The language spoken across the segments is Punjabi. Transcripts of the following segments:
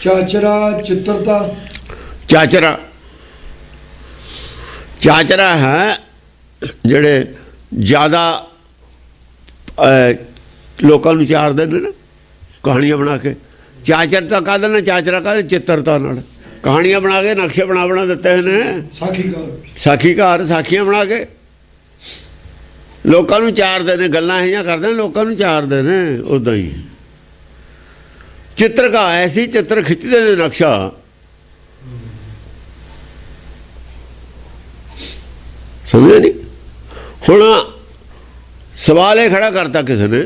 ਚਾਚਰਾ ਚਿੱਤਰਤਾ। ਚਾਚਰਾ। ਚਾਚਰਾ ਹੈ ਜਿਹੜੇ ਜ਼ਿਆਦਾ ਲੋਕਾਂ ਨੂੰ ਚਾਰਦੇ ਨੇ ਨਾ ਕਹਾਣੀਆਂ ਬਣਾ ਕੇ। ਚਾਚਰ ਤਾਂ ਕਾਹਦੇ ਨਾਲ? ਚਾਚਰਾ ਕਾਹਦੇ? ਚਿੱਤਰਤਾ ਨਾਲ। ਕਹਾਣੀਆਂ ਬਣਾ ਕੇ ਨਕਸ਼ੇ ਬਣਾ ਬਣਾ ਦਿੱਤੇ ਨੇ। ਸਾਖੀਕਾਰ। ਸਾਖੀ ਘਰ ਸਾਖੀਆਂ ਬਣਾ ਕੇ। ਲੋਕਾਂ ਨੂੰ ਚਾਰਦੇ ਨੇ ਗੱਲਾਂ ਇਹੀਆਂ ਕਰਦੇ ਨੇ ਲੋਕਾਂ ਨੂੰ ਚਾਰਦੇ ਨੇ ਉਦਾਂ ਹੀ। ਚਿੱਤਰ ਚਿੱਤਰਕਾ ਸੀ, ਚਿੱਤਰ ਖਿੱਚਦੇ ਨੇ ਨਕਸ਼ਾ। ਸਮਝਿਆ ਨਹੀਂ? ਹੁਣ ਸਵਾਲ ਇਹ ਖੜਾ ਕਰਤਾ ਕਿਸੇ ਨੇ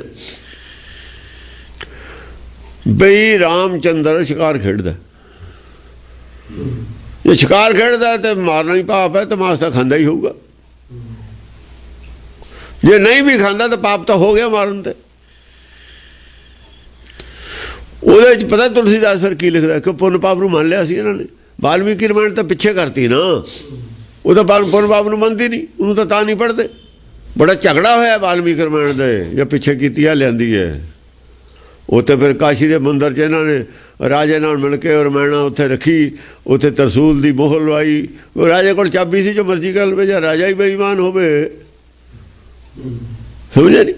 ਬਈ ਰਾਮਚੰਦਰ ਸ਼ਿਕਾਰ ਖੇਡਦਾ। ਜੇ ਸ਼ਿਕਾਰ ਖੇਡਦਾ ਤੇ ਮਾਰਨਾ ਹੀ ਪਾਪ ਹੈ, ਤੇ ਮਾਸ ਤਾਂ ਖਾਂਦਾ ਹੀ ਹੋਊਗਾ। ਜੇ ਨਹੀਂ ਵੀ ਖਾਂਦਾ ਤਾਂ ਪਾਪ ਤਾਂ ਹੋ ਗਿਆ ਮਾਰਨ ਤੇ। ਉਹਦੇ ਵਿੱਚ ਪਤਾ ਤੁਲਸੀਦਾਸ ਫਿਰ ਕੀ ਲਿਖਦਾ? ਕਿ ਪੁੰਨ ਪਾਪ ਨੂੰ ਮੰਨ ਲਿਆ ਸੀ ਇਹਨਾਂ ਨੇ। ਵਾਲਮੀਕੀ ਰਮਾਇਣ ਤਾਂ ਪਿੱਛੇ ਕਰਤੀ ਨਾ। ਉਹ ਤਾਂ ਪੁੰਨ ਪਾਪ ਨੂੰ ਮੰਨਦੀ ਨਹੀਂ। ਉਹਨੂੰ ਤਾਂ ਤਾਂ ਨਹੀਂ ਪੜਦੇ ਬੜਾ ਝਗੜਾ ਹੋਇਆ ਵਾਲਮੀਕੀ ਰਮਾਇਣ ਦੇ। ਜਾਂ ਪਿੱਛੇ ਕੀਤੀ ਆ ਲਿਆਂਦੀ ਹੈ। ਉਹ ਉੱਥੇ ਫਿਰ ਕਾਸ਼ੀ ਦੇ ਮੰਦਰ 'ਚ ਇਹਨਾਂ ਨੇ ਰਾਜੇ ਨਾਲ ਮਿਲ ਕੇ ਰਮਾਇਣਾ ਉੱਥੇ ਰੱਖੀ। ਉੱਥੇ ਤਰਸੂਲ ਦੀ ਮੋਹਰ ਲਵਾਈ। ਉਹ ਰਾਜੇ ਕੋਲ ਚਾਬੀ ਸੀ ਜੋ ਮਰਜ਼ੀ ਕਰ ਲਵੇ ਜਾਂ ਰਾਜਾ ਹੀ ਬੇਈਮਾਨ ਹੋਵੇ। ਸਮਝਿਆ ਨਹੀਂ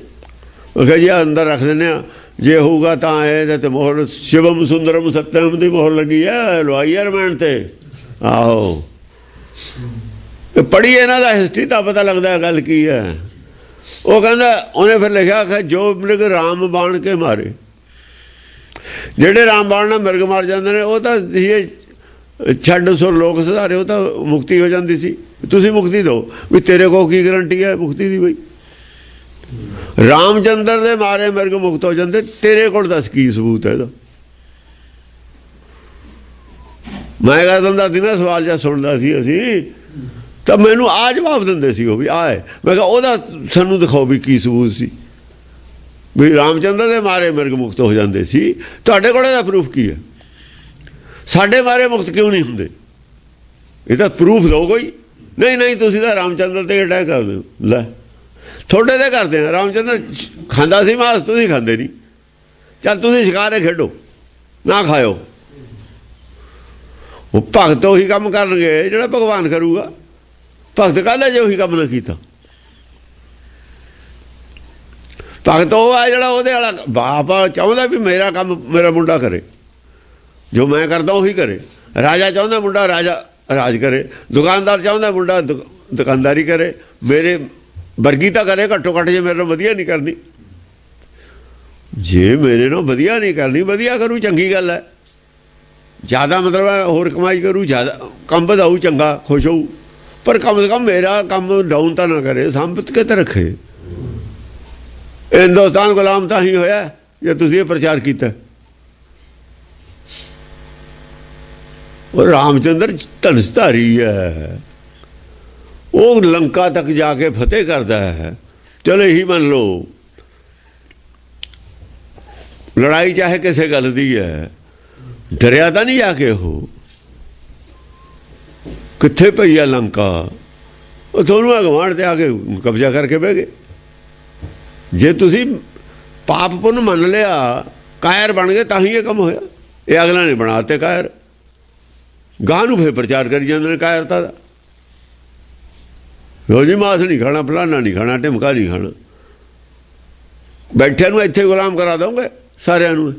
ਉਹ ਕਹੇ ਆਹ ਅੰਦਰ ਰੱਖ ਦਿੰਦੇ ਆ। ਜੇ ਹੋਊਗਾ ਤਾਂ ਇਹਦੇ ਤੇ ਮੋਹਰ ਸ਼ਿਵਮ ਸੁੰਦਰਮ ਸਤਿਅਮ ਦੀ ਮੋਹਰ ਲੱਗੀ ਹੈ ਲਵਾਈ ਹੈ ਰਮਾਇਣ ਤੇ। ਆਹੋ। ਇਹ ਇਹਨਾਂ ਦਾ ਹਿਸਟਰੀ ਤਾਂ ਪਤਾ ਲੱਗਦਾ ਗੱਲ ਕੀ ਹੈ ਉਹ ਕਹਿੰਦਾ, ਉਹਨੇ ਫਿਰ ਲਿਖਿਆ ਕਿ ਜੋ ਮਿਰਗ ਰਾਮ ਬਾਣ ਕੇ ਮਾਰੇ। ਜਿਹੜੇ ਰਾਮ ਬਾਣ ਨਾਲ ਮਿਰਗ ਮਾਰ ਜਾਂਦੇ ਨੇ, ਉਹ ਤਾਂ ਇਹ ਛੱਡ ਸੋ ਲੋਕ ਸੁਧਾਰੇ, ਉਹ ਤਾਂ ਮੁਕਤੀ ਹੋ ਜਾਂਦੀ ਸੀ। ਤੁਸੀਂ ਮੁਕਤੀ ਦਿਓ, ਵੀ ਤੇਰੇ ਕੋਲ ਕੀ ਗਰੰਟੀ ਹੈ ਮੁਕਤੀ ਦੀ ਬਈ? ਰਾਮਚੰਦਰ ਦੇ ਮਾਰੇ ਮਿਰਗ ਮੁਕਤ ਹੋ ਜਾਂਦੇ, ਤੇਰੇ ਕੋਲ ਦੱਸ ਕੀ ਸਬੂਤ ਹੈ ਇਹਦਾ? ਮੈਂ ਕਹਿੰਦਾ ਹੁੰਦਾ ਸੀ ਨਾ, ਸਵਾਲ ਜਿਹਾ ਸੁਣਦਾ ਸੀ ਅਸੀਂ, ਤਾਂ ਮੈਨੂੰ ਆ ਜਵਾਬ ਦਿੰਦੇ ਸੀ ਉਹ ਵੀ ਆਏ ਮੈਂ ਕਿਹਾ ਉਹਦਾ ਸਾਨੂੰ ਦਿਖਾਓ ਵੀ ਕੀ ਸਬੂਤ ਸੀ। ਵੀ ਰਾਮਚੰਦਰ ਦੇ ਮਾਰੇ ਮਿਰਗ ਮੁਕਤ ਹੋ ਜਾਂਦੇ ਸੀ, ਤੁਹਾਡੇ ਕੋਲ ਇਹਦਾ ਪ੍ਰੂਫ ਕੀ ਹੈ? ਸਾਡੇ ਮਾਰੇ ਮੁਕਤ ਕਿਉਂ ਨਹੀਂ ਹੁੰਦੇ? ਇਹਦਾ ਪ੍ਰੂਫ ਦਿਓ ਕੋਈ। ਨਹੀਂ ਨਹੀਂ, ਤੁਸੀਂ ਤਾਂ ਰਾਮਚੰਦਰ ਤੇ ਅਟੈਕ ਕਰਦੇ ਹੋ ਲੈ। ਤੁਹਾਡੇ ਤੇ ਕਰਦੇ ਆ ਰਾਮਚੰਦਰ ਖਾਂਦਾ ਸੀ ਮਾਸ, ਤੁਸੀਂ ਖਾਂਦੇ ਨਹੀਂ। ਚੱਲ ਤੁਸੀਂ ਸ਼ਿਕਾਰੇ ਖੇਡੋ, ਨਾ ਖਾਇਓ। ਉਹ ਭਗਤ ਉਹੀ ਕੰਮ ਕਰਨਗੇ, ਜਿਹੜਾ ਭਗਵਾਨ ਕਰੂਗਾ। ਭਗਤ ਕਹਿੰਦਾ ਜੇ ਉਹੀ ਕੰਮ ਨਾ ਕੀਤਾ? ਭਗਤ ਉਹ ਆ ਜਿਹੜਾ ਉਹਦੇ ਵਾਲਾ ਬਾਪ ਚਾਹੁੰਦਾ ਵੀ ਮੇਰਾ ਕੰਮ ਮੇਰਾ ਮੁੰਡਾ ਕਰੇ। ਜੋ ਮੈਂ ਕਰਦਾ ਉਹੀ ਕਰੇ। ਰਾਜਾ ਚਾਹੁੰਦਾ ਮੁੰਡਾ ਰਾਜਾ ਰਾਜ ਕਰੇ। ਦੁਕਾਨਦਾਰ ਚਾਹੁੰਦਾ ਮੁੰਡਾ ਦੁਕ- ਦੁਕਾਨਦਾਰੀ ਕਰੇ। ਮੇਰੇ ਵਰਗੀ ਤਾਂ ਕਰੇ ਘੱਟੋ ਘੱਟ ਜੇ ਮੇਰੇ ਨਾਲ ਵਧੀਆ ਨਹੀਂ ਕਰਨੀ। ਜੇ ਮੇਰੇ ਨਾਲ ਵਧੀਆ ਨਹੀਂ ਕਰਨੀ, ਵਧੀਆ ਕਰੂ, ਚੰਗੀ ਗੱਲ ਹੈ। ਜ਼ਿਆਦਾ ਮਤਲਬ ਹੈ, ਹੋਰ ਕਮਾਈ ਕਰੂ, ਜ਼ਿਆਦਾ ਕੰਮ ਵਧਾਊ, ਚੰਗਾ, ਖੁਸ਼ ਹੋਊ। ਪਰ ਕਮ ਸੇ ਕਮ ਮੇਰਾ ਕੰਮ ਡਾਊਨ ਤਾਂ ਨਾ ਕਰੇ, ਸੰਭਤ ਕੇ ਤਾਂ ਰੱਖੇ। ਹਿੰਦੁਸਤਾਨ ਗੁਲਾਮ ਤਾਂ ਹੀ ਹੋਇਆ, ਜੇ ਤੁਸੀਂ ਇਹ ਪ੍ਰਚਾਰ ਕੀਤਾ। ਉਹ ਰਾਮਚੰਦਰ ਧਨਸਧਾਰੀ ਹੈ। ਉਹ ਲੰਕਾ ਤੱਕ ਜਾ ਕੇ ਫਤਿਹ ਕਰਦਾ ਹੈ। ਚਲੋ ਇਹੀ ਮੰਨ ਲਓ, ਲੜਾਈ ਚਾਹੇ ਕਿਸੇ ਗੱਲ ਦੀ ਹੈ, ਡਰਿਆ ਤਾਂ ਨਹੀਂ ਜਾ ਕੇ ਉਹ। ਕਿੱਥੇ ਪਈ ਆ ਲੰਕਾ? ਉਹ ਤੁਹਾਨੂੰ ਅਗਵਾੜ ਤੇ ਆ ਕੇ ਕਬਜ਼ਾ ਕਰਕੇ ਬਹਿ ਗਏ। ਜੇ ਤੁਸੀਂ ਪਾਪ ਪੁੰਨ ਮੰਨ ਲਿਆ, ਕਾਇਰ ਬਣ ਗਏ, ਤਾਂ ਹੀ ਇਹ ਕੰਮ ਹੋਇਆ। ਇਹ ਅਗਲਾ ਨੇ ਬਣਾਤੇ ਕਾਇਰ। ਗਾਂ ਨੂੰ ਫੇਰ ਪ੍ਰਚਾਰ ਕਰੀ ਜਾਂਦੇ ਨੇ ਕਾਇਰਤਾ ਦਾ। ਰੋਜੀ ਮਾਸ ਨਹੀਂ ਖਾਣਾ ਫਲਾਣਾ ਨਹੀਂ ਖਾਣਾ, ਢਿਮਕਾ ਨਹੀਂ ਖਾਣਾ। ਬੈਠਿਆਂ ਨੂੰ ਇੱਥੇ ਗੁਲਾਮ ਕਰਾ ਦੋਗੇ ਸਾਰਿਆਂ ਨੂੰ।